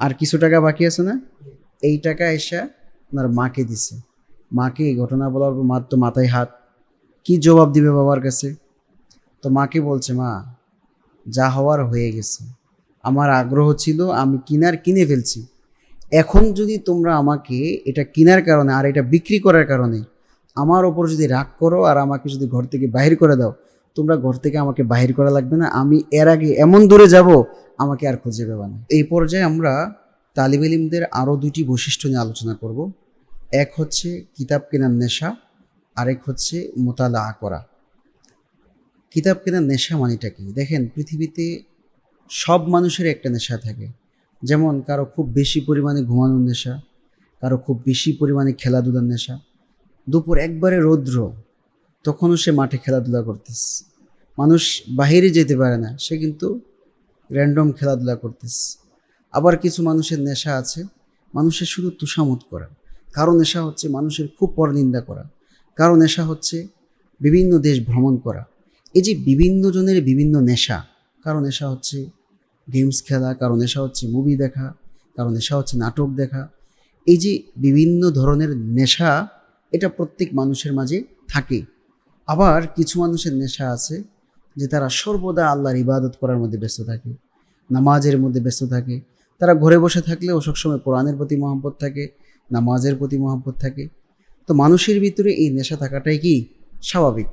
আর কিছু টাকা বাকি আছে না? এই টাকা এসে ওনার মাকে দিছে। মাকে এই ঘটনা বলার পর মার তো মাথায় হাত। কি জবাব দিবে বাবার কাছে? তো মাকে বলছে, মা, যা হওয়ার হয়ে গেছে। আমার আগ্রহ ছিল, আমি কিনার কিনে ফেলছি। এখন যদি তোমরা আমাকে এটা কেনার কারণে আর এটা বিক্রি করার কারণে আমার ওপর যদি রাগ করো আর আমাকে যদি ঘর থেকে বাহির করে দাও তোমরা ঘর থেকে আমাকে বাহির করা লাগবে না। আমি এর আগে এমন দূরে যাব, আমাকে আর খুঁজে পাবে না। এই পর্যায়ে আমরা তালিব ইলিমদের আরও দুটি বৈশিষ্ট্য নিয়ে আলোচনা করব। এক হচ্ছে কিতাব কেনার নেশা, আরেক হচ্ছে মোতালা করা। কিতাব কেনার নেশা মানেটা কি? দেখেন, পৃথিবীতে সব মানুষের একটা নেশা থাকে। যেমন কারও খুব বেশি পরিমাণে ঘুমানোর নেশা, কারও খুব বেশি পরিমাণে খেলাধুলার নেশা, দুপুর একবারে রৌদ্র তখনও সে মাঠে খেলাধুলা করতেছে। মানুষ বাহিরে যেতে পারে না, সে কিন্তু র্যান্ডম খেলাধুলা করতেছে। আবার কিছু মানুষের নেশা আছে, মানুষের শুধু তুষামত করা। কারও নেশা হচ্ছে মানুষের খুব পরনিন্দা করা। কারও নেশা হচ্ছে বিভিন্ন দেশ ভ্রমণ করা। এই যে বিভিন্ন জনের বিভিন্ন নেশা, কারও নেশা হচ্ছে গেমস খেলা, কারও নেশা হচ্ছে মুভি দেখা, কারও নেশা হচ্ছে নাটক দেখা। এই যে বিভিন্ন ধরনের নেশা, এটা প্রত্যেক মানুষের মাঝে থাকে। আবার কিছু মানুষের নেশা আছে যে তারা সর্বদা আল্লাহর ইবাদত করার মধ্যে ব্যস্ত থাকে, নামাজের মধ্যে ব্যস্ত থাকে। তারা ঘরে বসে থাকলে থাকলেও সবসময় কোরআনের প্রতি মহব্বত থাকে, নামাজের প্রতি মহব্বত থাকে। তো মানুষের ভিতরে এই নেশা থাকাটাই কি? স্বাভাবিক।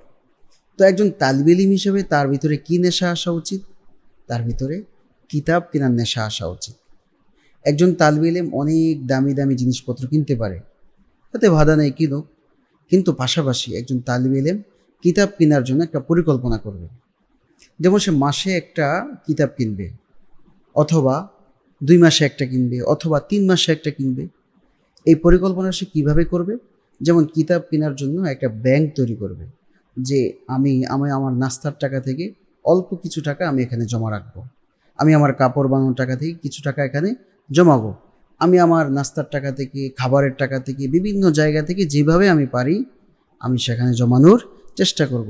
তো একজন তালবিলিম হিসেবে তার ভিতরে কি নেশা আসা উচিত? তার ভিতরে কিতাব কেনার নেশা আসা উচিত। একজন তালবিলেম অনেক দামি দামি জিনিসপত্র কিনতে পারে। তাতে বাধা নেই, কিনুক। কিন্তু পাশাপাশি একজন তালবিলেম কিতাব কেনার জন্য একটা পরিকল্পনা করবে। যেমন সে মাসে একটা কিতাব কিনবে, অথবা দুই মাসে একটা কিনবে, অথবা তিন মাসে একটা কিনবে। এই পরিকল্পনা সে কীভাবে করবে? যেমন কিতাব কেনার জন্য একটা ব্যাংক তৈরি করবে, যে আমি আমি আমার নাস্তার টাকা থেকে অল্প কিছু টাকা আমি এখানে জমা রাখব। আমি আমার কাপড় বানানোর টাকা থেকে কিছু টাকা এখানে জমাবো। আমি আমার নাস্তার টাকা থেকে, খাবারের টাকা থেকে, বিভিন্ন জায়গা থেকে যেভাবে আমি পারি, আমি সেখানে জমানোর চেষ্টা করব।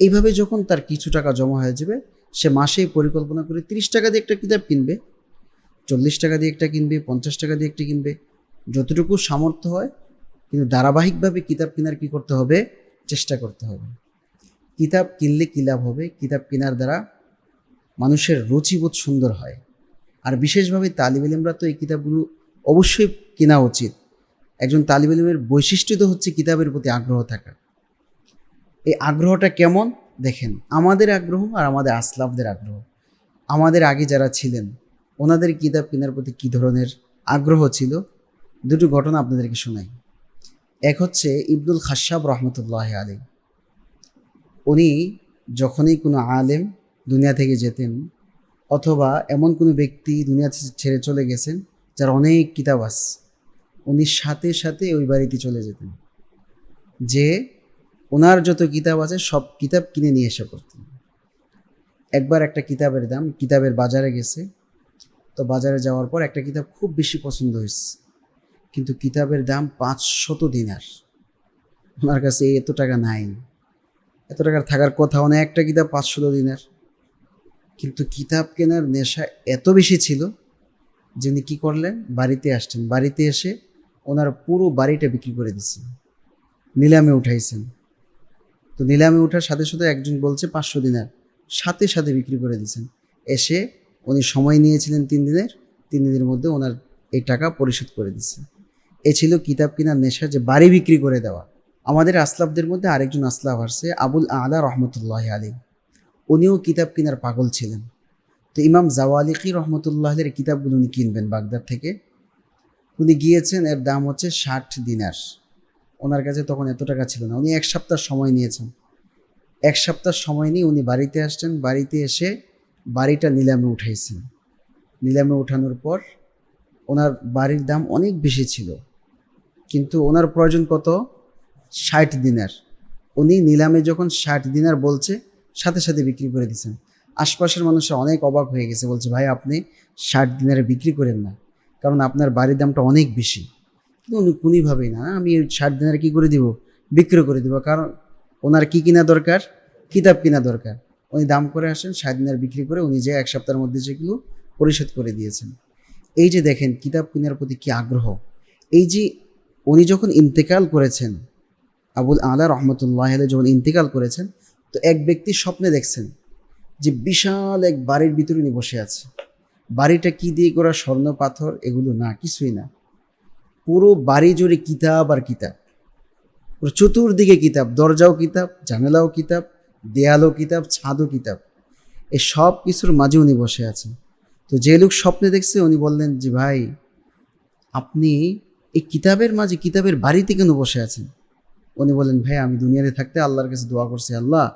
এইভাবে যখন তার কিছু টাকা জমা হয়ে যাবে, সে মাসেই পরিকল্পনা করে তিরিশ টাকা দিয়ে একটা কিতাব কিনবে, চল্লিশ টাকা দিয়ে একটা কিনবে, পঞ্চাশ টাকা দিয়ে একটা কিনবে, যতটুকু সামর্থ্য হয়, কিন্তু ধারাবাহিকভাবে কিতাব কেনার কি করতে হবে? চেষ্টা করতে হবে। কিতাব কিনলে কী লাভ হবে? কিতাব কেনার দ্বারা মানুষের রুচিবোধ সুন্দর হয়। আর বিশেষভাবে তালিব ইলিমরা তো এই কিতাবগুলো অবশ্যই কেনা উচিত। একজন তালিব ইলিমের বৈশিষ্ট্য তো হচ্ছে কিতাবের প্রতি আগ্রহ থাকা। এই আগ্রহটা কেমন? দেখেন, আমাদের আগ্রহ আর আমাদের আসলাফদের আগ্রহ। আমাদের আগে যারা ছিলেন, ওনাদের কিতাব কেনার প্রতি কী ধরনের আগ্রহ ছিল? দুটো ঘটনা আপনাদেরকে শোনাই। এক হচ্ছে ইবনুল খাসাব রহমতুল্লাহ আলী উনি যখনই কোনো আলেম দুনিয়া থেকে যেতেন, অথবা এমন কোনো ব্যক্তি দুনিয়া ছেড়ে চলে গেছেন, যার অনেক কিতাব আছে, উনি সাথে সাথে ওই বাড়িতে চলে যেতেন। যে ওনার যত কিতাব আছে, সব কিতাব কিনে নিয়ে এসে পড়তেন একবার একটা কিতাবের দাম, কিতাবের বাজারে গেছে। তো বাজারে যাওয়ার পর একটা কিতাব খুব বেশি পছন্দ হয়েছে। কিন্তু কিতাবের দাম পাঁচশত দিনার। ওনার কাছে এত টাকা নাই। এত টাকার থাকার কথা অনেক একটা কিতাব পাঁচশত দিনার। কিন্তু কিতাব কেনার নেশা এত বেশি ছিল যে উনি কী করলেন? বাড়িতে আসছেন। বাড়িতে এসে ওনার পুরো বাড়িটা বিক্রি করে দিচ্ছেন নিলামে উঠাইছেন। তো নিলামে ওঠার সাথে সাথে একজন বলছে পাঁচশো দিনার। সাথে সাথে বিক্রি করে দিয়েছেন। এসে উনি সময় নিয়েছিলেন তিন দিনের। তিন দিনের মধ্যে ওনার এই টাকা পরিশোধ করে দিচ্ছে এ ছিল কিতাব কিনার নেশা যে বাড়ি বিক্রি করে দেওয়া। আমাদের আসলাফদের মধ্যে আরেকজন আসলাফ আসছে, আবুল আলা রহমতুল্লাহ আলী উনিও কিতাব কিনার পাগল ছিলেন। তো ইমাম জাওয়ালিকি রহমতুল্লাহের কিতাবগুলো উনি কিনবেন বাগদাদ থেকে। উনি গিয়েছেন, এর দাম হচ্ছে ষাট দিনার। ওনার কাছে তখন এত টাকা ছিল না। উনি এক সপ্তাহ সময় নিয়েছেন। এক সপ্তাহ সময় নিয়ে উনি বাড়িতে আসছেন। বাড়িতে এসে বাড়িটা নিলামে উঠাইছেন। নিলামে উঠানোর পর ওনার বাড়ির দাম অনেক বেশি ছিল। কিন্তু ওনার প্রয়োজন কত? ষাট দিনার। উনি নিলামে যখন ষাট দিনার বলছে, সাথে সাথে বিক্রি করে দিয়েছেন আশপাশের মানুষরা অনেক অবাক হয়ে গেছে। বলছে, ভাই, আপনি ষাট দিনারে বিক্রি করেন না। কারণ আপনার বাড়ির দামটা অনেক বেশি। কোনোভাবেই না, আমি ষাট দিনারে কী করে দিব? বিক্রি করে দিব। কারণ ওনার কি কিনা দরকার? কিতাব কিনা দরকার। উনি দাম করে আসেন, ষাট দিনার বিক্রি করে উনি যে এক সপ্তাহের মধ্যে যেগুলো পরিশোধ করে দিয়েছেন। এই যে দেখেন, কিতাব কেনার প্রতি কি আগ্রহ। এই যে উনি যখন ইন্তেকাল করেছেন, আবুল আলা রহমতুল্লাহ যখন ইন্তেকাল করেছেন, তো এক ব্যক্তি স্বপ্নে দেখছেন যে বিশাল এক বাড়ির ভিতরে উনি বসে আছে। বাড়িটা কি দিয়ে করা স্বর্ণ পাথর এগুলো না, কিছুই না। পুরো বাড়ি জুড়ে কিতাব আর কিতাব। পুরো চতুর্দিকে কিতাব, দরজাও কিতাব, জানালাও কিতাব, দেয়ালও কিতাব, ছাদও কিতাব। এই সব কিছুর মাঝে উনি বসে আছেন। তো যে লোক স্বপ্নে দেখছে, উনি বললেন যে ভাই, আপনি এই কিতাবের মাঝে, কিতাবের বাড়িতে কেন বসে আছেন? উনি বললেন, ভাই, আমি দুনিয়াতে থাকতে আল্লাহর কাছে দোয়া করছি, আল্লাহ।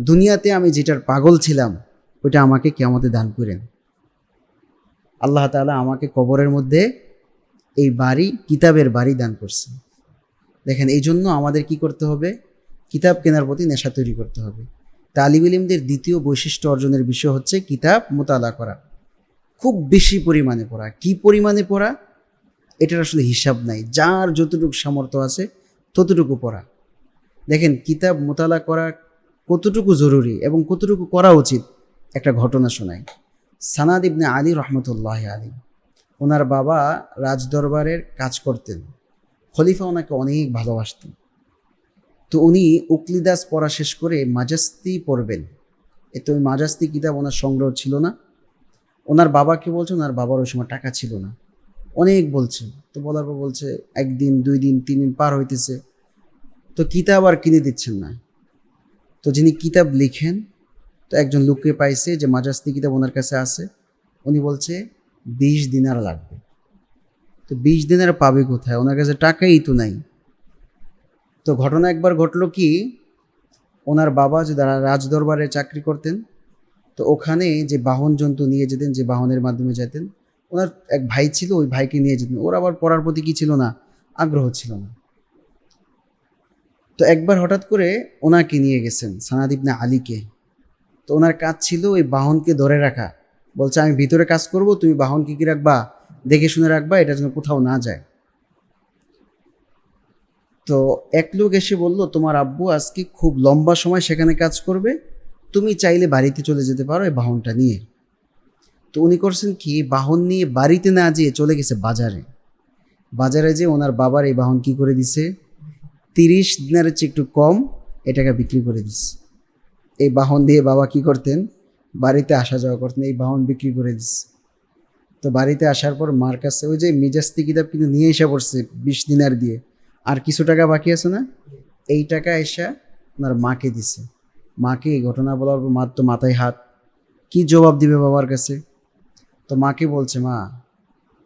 দুনিয়াতে আমি যেটার পাগল ছিলাম, ওইটা আমাকে কেমতে দান করেন। আল্লাহ তাআলা আমাকে কবরের মধ্যে এই বাড়ি কিতাবের বাড়ি দান করছে। দেখেন এই জন্য আমাদের কি করতে হবে? কিতাব কেনার প্রতি নেশা তৈরি করতে হবে। তালিব ইলিমদের দ্বিতীয় বৈশিষ্ট্য অর্জনের বিষয় হচ্ছে কিতাব মোতালা করা। খুব বেশি পরিমাণে পড়া। কি পরিমাণে পড়া? এটার আসলে হিসাব নাই। যার যতটুকু সামর্থ্য আছে, ততটুকু পড়া। দেখেন, কিতাব মোতালা করা কতটুকু জরুরি এবং কতটুকু করা উচিত, একটা ঘটনা শোনায় সানাদ ইবনে আলী রহমতুল্লাহ আলী। ওনার বাবা রাজদরবারের কাজ করতেন। খলিফা ওনাকে অনেক ভালোবাসতেন। তো উনি উকলিদাস পড়া শেষ করে মাজাস্তি পড়বেন। এতে ওই মাজাস্তি কিতাব ওনার সংগ্রহ ছিল না। ওনার বাবাকে বলছে, ওনার বাবার ওই সময় টাকা ছিল না। অনেক বলছে। তো বলার পর বলছে, একদিন, দুই দিন, তিন দিন পার হইতেছে। তো কিতাব আর কিনে দিচ্ছেন না। তো যিনি কিতাব লিখেন, তো একজন লোককে পাইছে যে মাজাস্তি কিতাব ওনার কাছে আছে। উনি বলছে বিশ দিনার লাগবে। তো বিশ দিনার পাবে কোথায়? ওনার কাছে টাকাই তো নাই। তো ঘটনা একবার ঘটলো কি, ওনার বাবা যে দ্বারা রাজদরবারে চাকরি করতেন, তো ওখানে যে বাহন জন্তু নিয়ে যেতেন, যে বাহনের মাধ্যমে যেতেন ওনার এক ভাই ছিল, ওই ভাইকে নিয়ে যেতেন। ওর আবার পড়ার প্রতি কি ছিল না? আগ্রহ ছিল না। তো একবার হঠাৎ করে ওনাকে নিয়ে গেছেন সানাদিবনা আলীকে। তো ওনার কাজ ছিল ওই বাহনকে ধরে রাখা। বলছে, আমি ভিতরে কাজ করব, তুমি বাহনকে কি রাখবা, দেখে শুনে রাখবা, এটা যেন কোথাও না যায়। তো এক লোক এসে বলল, তোমার আব্বু আজকে খুব লম্বা সময় সেখানে কাজ করবে, তুমি চাইলে বাড়িতে চলে যেতে পারো এই বাহনটা নিয়ে। তো উনি করছেন কি, বাহন নিয়ে বাড়িতে না যেয়ে চলে গেছে বাজারে। বাজারে যে ওনার বাবার এই বাহন কি করে দিছে, তিরিশ দিনের চেয়ে একটু কম এটাকে বিক্রি করে দিচ্ছে এই বাহন দিয়ে বাবা কি করতেন বাড়িতে আসা যাওয়া করতেন, এই বাহন বিক্রি করে দিচ্ছে তো বাড়িতে আসার পর মার কাছে ওই যে মিজাস্তি কিতাব কিন্তু নিয়ে এসে পড়ছে বিশ দিনার দিয়ে। আর কিছু টাকা বাকি আছে না? এই টাকা এসে ওনার মাকে দিছে। মাকে এই ঘটনা বলার পর মার তো মাথায় হাত। কি জবাব দিবে বাবার কাছে? তো মাকে বলছে, মা,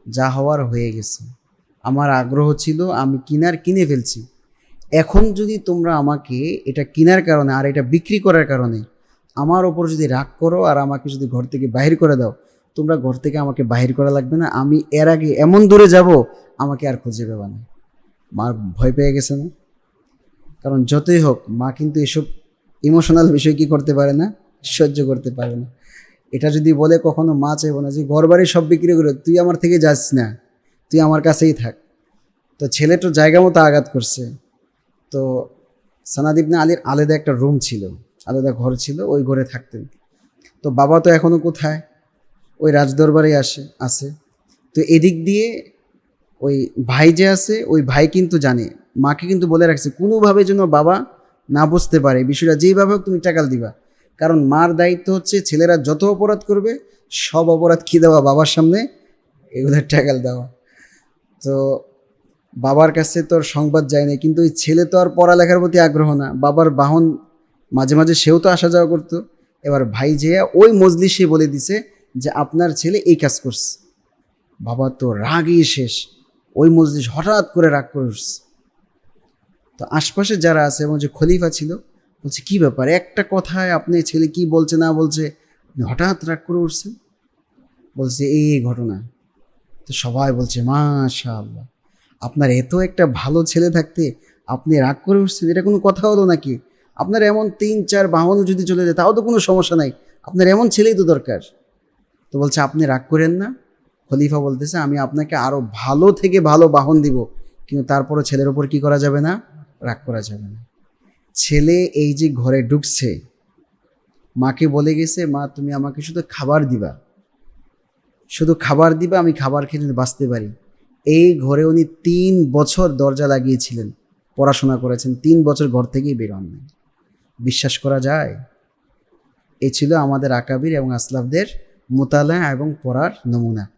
যা হওয়ার হয়ে গেছে। আমার আগ্রহ ছিল আমি কিনার কিনে ফেলছি। এখন যদি তোমরা আমাকে এটা কেনার কারণে আর এটা বিক্রি করার কারণে আমার ওপর যদি রাগ করো আর আমাকে যদি ঘর থেকে বাহির করে দাও, তোমরা ঘর থেকে আমাকে বাহির করা লাগবে না। আমি এর আগে এমন দূরে যাব, আমাকে আর খুঁজে পাবে না। মার ভয় পেয়ে গেছে না? কারণ যতই হোক, মা কিন্তু এসব ইমোশনাল বিষয় কি করতে পারে না? সহ্য করতে পারে না। এটা যদি বলে কখনো মা চাইব না যে, ঘর বাড়ি সব বিক্রি করে, তুই আমার থেকে যাস না। তুই আমার কাছেই থাক। তো ছেলে তো জায়গা মতো আঘাত করছে। তো সানাদিবনে আলীর আলাদা একটা রুম ছিল। আলাদা ঘর ছিল, ওই ঘরে থাকতেন। তো বাবা তো এখনও কোথায়? ওই রাজদরবারে আসে, আছে। তো এদিক দিয়ে ওই ভাই যে আছে, ওই ভাই কিন্তু জানে। মাকে কিন্তু বলে রাখছে, কোনোভাবে যেন বাবা না বুঝতে পারে। বিষয়টা যেইভাবে হোক তুমি টাকাল দিবা। কারণ মার দায়িত্ব হচ্ছে ছেলেরা যত অপরাধ করবে, সব অপরাধ কি দেওয়া? বাবার সামনে এগুলো টাকাল দেওয়া। তো বাবার কাছে তোর সংবাদ যায় না কিন্তু ওই ছেলে তো আর পড়ালেখার প্রতি আগ্রহ না। বাবার বাহন মাঝে মাঝে সেও তো আসা যাওয়া করতো। এবার ভাই যেয়া ওই মজলিসে বলে দিছে যে, আপনার ছেলে এই কাজ করছে। বাবা তো রাগই শেষ। ওই মজলিস হঠাৎ করে রাগ করে উঠছে। তো আশপাশে যারা আছে এবং যে খলিফা ছিল, বলছে, কি ব্যাপার? একটা কথায় আপনি ছেলে কি বলছে না বলছে হঠাৎ রাগ করে উঠছেন? বলছে, এই এই ঘটনা। তো সবাই বলছে মাশা আল্লাহ আপনার এত একটা ভালো ছেলে থাকতে আপনি রাগ করে উঠছেন? এটা কোনো কথা হলো নাকি? আপনার এমন তিন, চার বাহনও যদি চলে যায়, তাও তো কোনো সমস্যা নাই। আপনার এমন ছেলেই তো দরকার। তো বলছে, আপনি রাগ করেন না। খলিফা বলতেছে, আমি আপনাকে আরও ভালো থেকে ভালো বাহন দিব, কিন্তু তারপরও ছেলের ওপর কি করা যাবে না? রাগ করা যাবে না। ছেলে এই যে ঘরে ঢুকছে, মাকে বলে গেছে, মা, তুমি আমাকে শুধু খাবার দিবা। শুধু খাবার দিবে, আমি খাবার খেয়ে বাঁচতে পারি। এই ঘরে উনি তিন বছর দরজা লাগিয়েছিলেন, পড়াশোনা করেছেন, তিন বছর ঘর থেকেই বের হন নাই। বিশ্বাস করা যায়? এ ছিল আমাদের আকাবির এবং আসলাফদের মোতালা এবং পড়ার নমুনা।